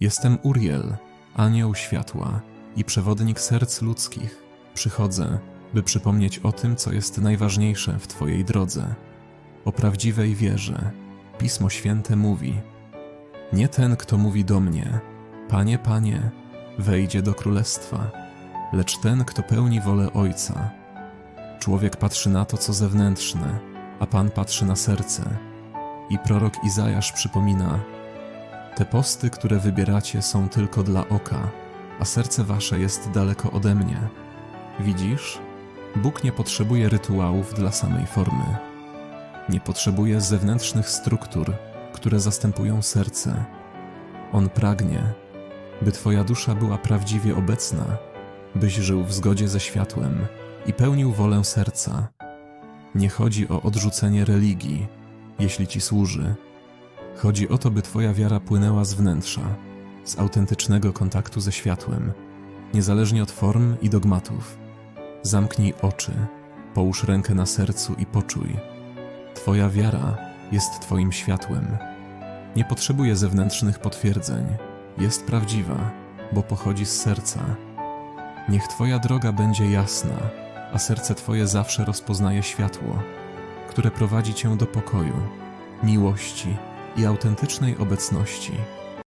Jestem Uriel, anioł światła i przewodnik serc ludzkich. Przychodzę, by przypomnieć o tym, co jest najważniejsze w Twojej drodze. O prawdziwej wierze. Pismo Święte mówi: Nie ten, kto mówi do mnie, Panie, Panie, wejdzie do królestwa, lecz ten, kto pełni wolę Ojca. Człowiek patrzy na to, co zewnętrzne, a Pan patrzy na serce. I prorok Izajasz przypomina: Te posty, które wybieracie, są tylko dla oka, a serce wasze jest daleko ode mnie. Widzisz? Bóg nie potrzebuje rytuałów dla samej formy. Nie potrzebuje zewnętrznych struktur, które zastępują serce. On pragnie, by Twoja dusza była prawdziwie obecna, byś żył w zgodzie ze światłem i pełnił wolę serca. Nie chodzi o odrzucenie religii, jeśli Ci służy. Chodzi o to, by Twoja wiara płynęła z wnętrza, z autentycznego kontaktu ze światłem, niezależnie od form i dogmatów. Zamknij oczy, połóż rękę na sercu i poczuj. Twoja wiara jest Twoim światłem. Nie potrzebuje zewnętrznych potwierdzeń. Jest prawdziwa, bo pochodzi z serca. Niech Twoja droga będzie jasna, a serce Twoje zawsze rozpoznaje światło, które prowadzi Cię do pokoju, miłości i autentycznej obecności.